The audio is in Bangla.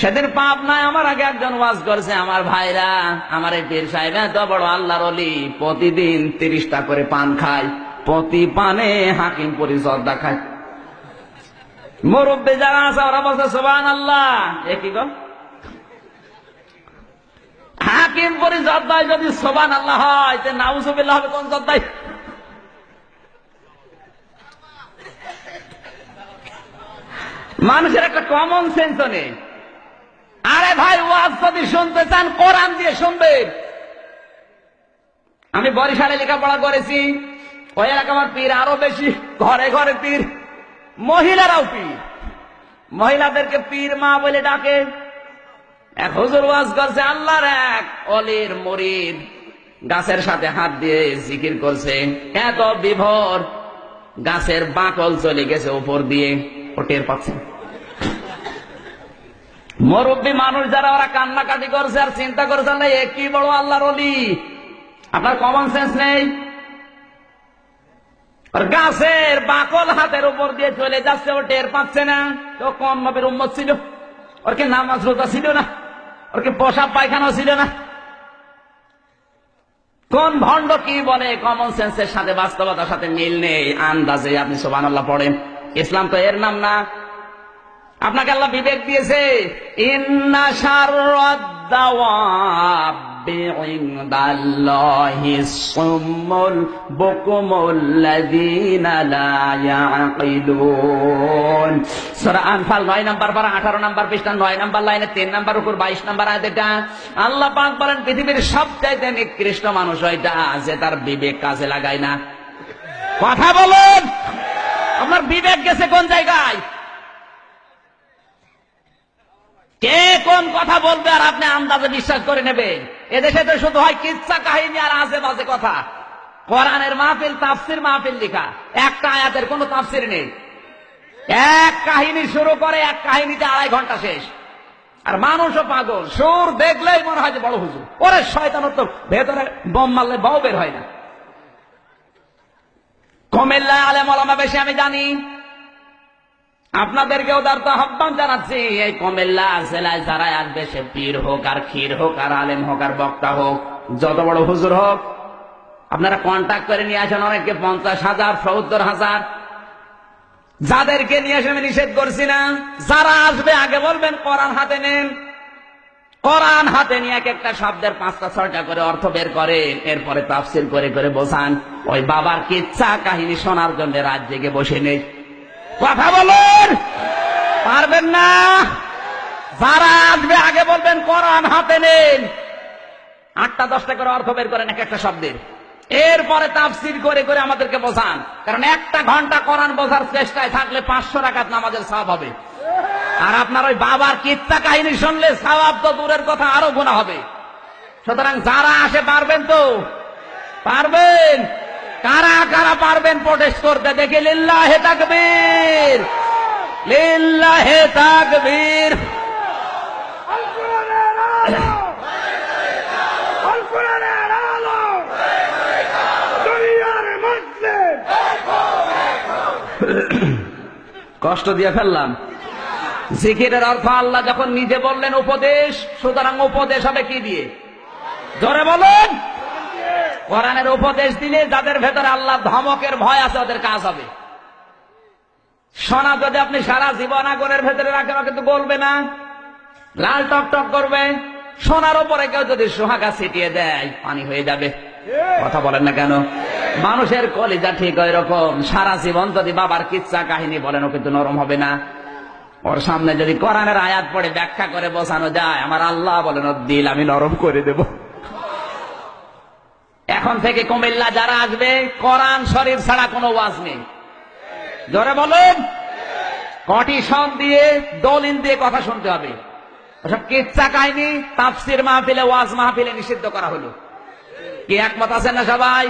সেদিন পাপ নাই, আমার আগে একজন ওয়াজ করছে, আমার ভাইরা, আমার এই পীর সাহেব, এত বড় আল্লাহর অলি প্রতিদিন তিরিশটা করে পান খায়, প্রতি পানে হাকিম পরিচর দেখায় মুরব্বী যারা আছে, ওরা বলছে সোবান আল্লাহ এ কি গো? হাকিম পরিচর দেয় যদি সোবান আল্লাহ হয়, তে নাউজুবিল্লাহ হবে কোন জর্দায় মানুষের একটা কমন সেন্স নেই। আরে ভাই, ওয়াজ যদি শুনতে চান, কোরআন দিয়ে শুনবেন আমি বরিশালে লেখাপড়া করেছি, ওই এলাকা আমার পীর আরও বেশি, ঘরে ঘরে পীর, মহিলারাও পীর। মহিলাদেরকে পীর মা বলে ডাকে। এক হুজুর ওয়াজ করছে, আল্লাহর এক অলির মরিদ গাছের সাথে হাত দিয়ে জিকির করছে। এত বিভোর গাছের বাকল চলে গেছে উপর দিয়ে, ও টের পাচ্ছে। মুরব্বী মানুষ যারা ওরা কান্নাকাটি করছে আর চিন্তা করছে না, এ কি বড় আল্লাহর অলি আপনার কমন সেন্স নেই? গাছের বাকল হাতের উপর দিয়ে চলে যাচ্ছে, ও টের পাচ্ছে না। তো কম নবের উম্মত ছিল? ওর কি নামাজ রোজা ছিল না? ওর কি পোশাক পায়খানা ছিল না? কোন ভণ্ড কি বলে? কমন সেন্সের সাথে বাস্তবতার সাথে মিল নেই। আন্দাজে আপনি সোবান আল্লাহ পড়েন। ইসলাম তো এর নাম না। আপনাকে আল্লাহ বিবেক দিয়েছে আনফাল 9 নাম্বার 18 নাম্বার 9 নাম্বার লাইনে 3 নাম্বার 22 নাম্বার আল্লাহ বলেন, পৃথিবীর সবচাইতে নিকৃষ্ট মানুষ ওইটা যে তার বিবেক কাজে লাগায় না। কথা বলুন! আপনার বিবেক গেছে কোন জায়গায়? কে কোন কথা বলবে আর আপনি আন্দাজে বিশ্বাস করে নেবেন? এদেশে তো শুধু হয় কিচ্ছা কাহিনী আর আজে বাজে কথা। কোরআনের মাহফিল, তাফসির মাহফিল লেখা। একটা আয়াতের কোনো তাফসির নেই। এক কাহিনী শুরু করে, এক কাহিনীতে আড়াই ঘণ্টা শেষ। আর মানুষও পাগল। সুর দেখলেই মনে হয় যে বড় হুজুর। ওরে শয়তানোর তো ভেতরে বম মারলে বাও বের হয় না। কমেল্লায় আলেম আলামা বেশি আমি জানি। আপনাদেরকে উদারত আহ্বান জানাচ্ছি, এই কমেল্লা জেলায় যারা আসবে, সে পীর হোক আর ক্ষীর হোক আর আলেম হোক আর বক্তা হোক, যত বড় হুজুর হোক, আপনারা কন্ট্যাক্ট করে নিয়ে আসেন অনেককে, পঞ্চাশ হাজার, সত্তর হাজার। যাদেরকে নিয়ে এসে আমি নিষেধ করছি না। যারা আসবে, আগে বলবেন, কোরআন হাতে নেন। কোরআন হাতে নিয়ে এক একটা শব্দের পাঁচটা, ছয়টা করে অর্থ বের করেন, এরপরে তাফসিল করে করে বোঝান। ওই বাবার কিচ্ছা কাহিনী শোনার জন্য রাত জেগে বসে নেই। কথা বলুন। পারবেন না? যারা আসবে, আগে বলবেন, কোরআন হাতে নেন। আটটা দশটা করে অর্থ বের করেন এক একটা শব্দের। এরপরে তাফসির করে করে আমাদেরকে বোঝান। কারণ একটা ঘণ্টা কোরআন বোঝার চেষ্টায় থাকলে পাঁচশো টাকাত নামাজের সব হবে। আর আপনার ওই বাবার কিত্তা কাহিনী শুনলে সওয়াব তো দূরের কথা, আরও গোনা হবে। সুতরাং যারা আসে, পারবেন তো? পারবেন? কারা কারা পারবেন প্রোটেস্ট করতে? দেখে, লিল্লাহে তাকবীর। লিল্লাহে তাকবীর। কষ্ট দিয়ে ফেললাম। জিকিরের অর্থ আল্লাহ যখন নিজে বললেন উপদেশ, সুতরাং উপদেশ হবে কি দিয়ে? জোরে বলুন। কোরআনের উপদেশ দিলে যাদের ভেতরে আল্লাহ ধমকের ভয় আছে, ওদের কাজ হবে। সোনা যদি আপনি সারা জীবন আগুনের ভেতরে রাখেন কিন্তু বলবে না। লাল টক টক করবে। সোনার উপরে কেউ যদি সোহাগা ছিটিয়ে দেয়, পানি হয়ে যাবে। কথা বলেন না কেন? মানুষের কলিজা ঠিক ওই রকম সারা জীবন যদি বাবার কিচ্ছা কাহিনী বলেন, ও কিন্তু নরম হবে না। ওর সামনে যদি কোরআনের আয়াত পড়ে ব্যাখ্যা করে বোঝানো যায়, আমার আল্লাহ বলেন ওর দিল আমি নরম করে দেব। এখন থেকে কুমিল্লা যারা আসবে, কোরআন শরীর ছাড়া কোনো ওয়াজ নেই। জোরে বলুন। কটিশন দিয়ে দলিল দিয়ে কথা শুনতে হবে। ওসব কিচ্ছা কাহিনি তাফসির মাহফিলে, ওয়াজ মাহফিলে নিষিদ্ধ করা হলো। কি একমত আছেন না সবাই?